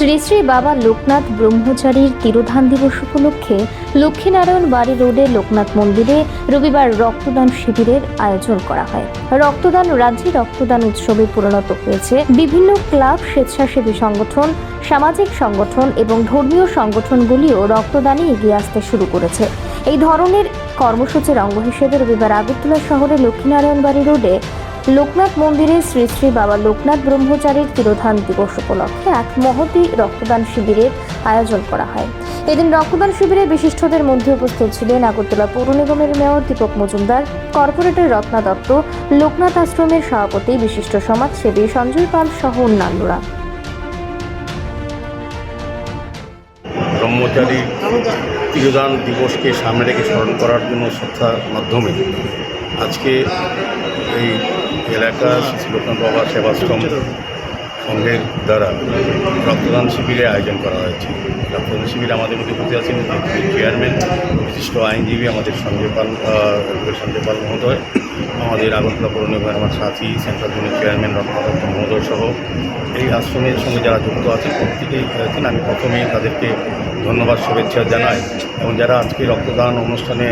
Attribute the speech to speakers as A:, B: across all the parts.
A: শ্রী শ্রী বাবা লোকনাথ ব্রহ্মচারীর তিরোধান দিবস উপলক্ষে লক্ষ্মীনারায়ণ বাড়ি রোডে লোকনাথ মন্দিরে রবিবার রক্তদান শিবিরের আয়োজন করা হয়। রক্তদান রাজ্যে রক্তদান উৎসবে পরিণত হয়েছে। বিভিন্ন ক্লাব, স্বেচ্ছাসেবী সংগঠন, সামাজিক সংগঠন এবং ধর্মীয় সংগঠনগুলিও রক্তদানে এগিয়ে আসতে শুরু করেছে। এই ধরনের কর্মসূচির অঙ্গ হিসেবে রবিবার আগরতলা শহরে লক্ষ্মীনারায়ণ বাড়ি রোডে লোকনাথ মন্দিরে শ্রী শ্রী বাবা লোকনাথ ব্রহ্মচারীর তিরোধান দিবস উপলক্ষে এক মহতি রক্তদান শিবিরের আয়োজন করা হয়। এদিন রক্তদান শিবিরে বিশিষ্টদের মধ্যে উপস্থিত ছিলেন আগরতলা পৌর নিগমের মেয়র দীপক মজুমদার, কর্পোরেটর রত্না দত্ত, লোকনাথ আশ্রমের সভাপতি, বিশিষ্ট সমাজসেবী সঞ্জয় পাল সহ অন্যান্যরা।
B: ব্রহ্মচারী তিরোদান দিবসকে সামনে রেখে স্মরণ করার জন্য শ্রদ্ধার মাধ্যমে আজকে এই এলাকা শ্রী লোকনাথ বাবা সেবাশ্রম সংঘের দ্বারা রক্তদান শিবিরে আয়োজন করা হয়েছে। রক্তদান শিবিরে আমাদের মধ্যে উপস্থিত আছেন চেয়ারম্যান বিশিষ্ট আইনজীবী আমাদের সঞ্জয় পাল সঞ্জয় পাল মহোদয়, আমাদের আগরতলা পৌর নিগমের আমার সাথী, সেন্ট্রাল জোনের চেয়ারম্যান রত্নাদত্ত মহোদয় সহ এই আশ্রমের সঙ্গে যারা যুক্ত আছেন, প্রত্যেকেই আছেন। আমি প্রথমেই তাদেরকে ধন্যবাদ, শুভেচ্ছা জানাই। এবং যারা আজকে রক্তদান অনুষ্ঠানে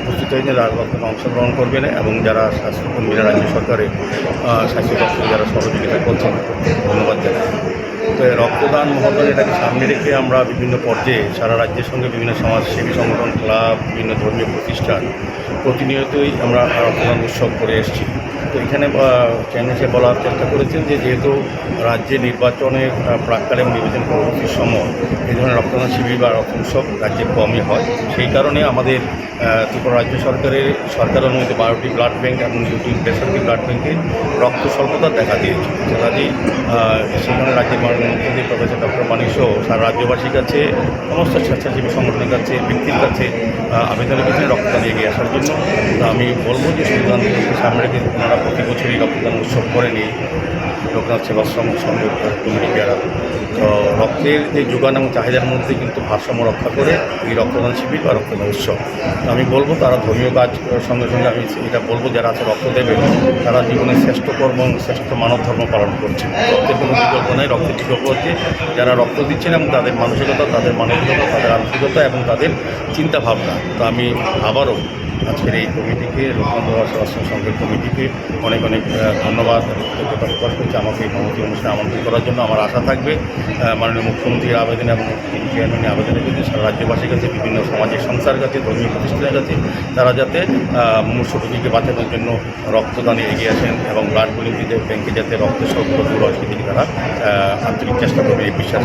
B: উপস্থিত হয়েছেন তারা রক্তদান অংশগ্রহণ করবেন এবং যারা স্বাস্থ্যকর্মীরা রাজ্য সরকারের স্বাস্থ্য দপ্তরে, যারা সহযোগিতা করছেন, ধন্যবাদ জানাই। রক্তদান মহোদয় এটাকে সামনে রেখে আমরা বিভিন্ন পর্যায়ে সারা রাজ্যের সঙ্গে বিভিন্ন সমাজসেবী সংগঠন, ক্লাব, বিভিন্ন ধর্মীয় প্রতিষ্ঠান প্রতিনিয়তই আমরা রক্তদান উৎসব করে এসেছি। তো এখানে চ্যানেলে বলার চেষ্টা করেছেন যে যেহেতু রাজ্যে নির্বাচনের প্রাককালে এবং নির্বাচন পরবর্তী সময় এই ধরনের রক্তদান শিবির বা রক্ত উৎসব রাজ্যে কমই হয়। সেই কারণে আমাদের ত্রিপুরা রাজ্য সরকারের, সরকার অনুমোদিত বারোটি ব্লাড ব্যাঙ্ক এবং দুটি বেসরকারি ব্লাড ব্যাঙ্কে রক্ত স্বল্পতা দেখা দিয়েছে। কাজেই সেখানে রাজ্যের মুখ্যমন্ত্রী প্রফেসর ডক্টর মানিক সহ। সারা রাজ্যবাসীর কাছে সমস্ত স্বেচ্ছাসেবী সংগঠনের কাছে ব্যক্তির কাছে আহ, আবেদন রেখেছেন রক্তদান এগিয়ে আসার জন্য। আমি বলব যে সংবিধান সামনে রেখে ওনারা প্রতি বছরই রক্তদান উৎসব করেন এই লোকনাথ সেবাশ্রম যারা তো রক্তের যে যোগান এবং চাহিদার মধ্যে কিন্তু ভারসাম্য রক্ষা করে এই রক্তদান শিবির বা রক্তদান উৎসব। আমি বলব তারা ধর্মীয় কাজ সঙ্গে সঙ্গে আমি এটা বলব যারা আছে রক্ত দেবে তারা জীবনে শ্রেষ্ঠ কর্ম এবং শ্রেষ্ঠ মানব ধর্ম পালন করছে। রক্তের কোনো বিকল্প নেই রক্তের বিকল্প হচ্ছে যারা রক্ত দিচ্ছেন এবং তাদের মানসিকতা তাদের মানসিকতা, তাদের আন্তরিকতা এবং তাদের চিন্তাভাবনা। তো আমি আবারও আজকের এই কমিটিকে বাবা সেবাশ্রম সংঘের কমিটিকে অনেক অনেক ধন্যবাদ কৃতজ্ঞতা প্রকাশ করছি আমাকে এই ভ্রমণী অনুষ্ঠানে আমন্ত্রণ করার জন্য। আমার আশা থাকবে মাননীয় মুখ্যমন্ত্রীর আবেদন এবং চেয়ারম্যানের আবেদনের কাছে সারা রাজ্যবাসীর কাছে, বিভিন্ন সামাজিক সংস্থার কাছে, ধর্মীয় প্রতিষ্ঠানের কাছে, তারা যাতে মুমূর্ষ রোগীকে বাঁচানোর জন্য রক্তদানে এগিয়ে আসেন এবং ব্লাড ব্যাংকে যাতে স্বল্প দূর হয়, সেদিকে তারা আন্তরিক চেষ্টা করবে এই বিশ্বাস